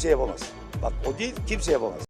Kimse yapamaz. Bak o değil kimse yapamaz.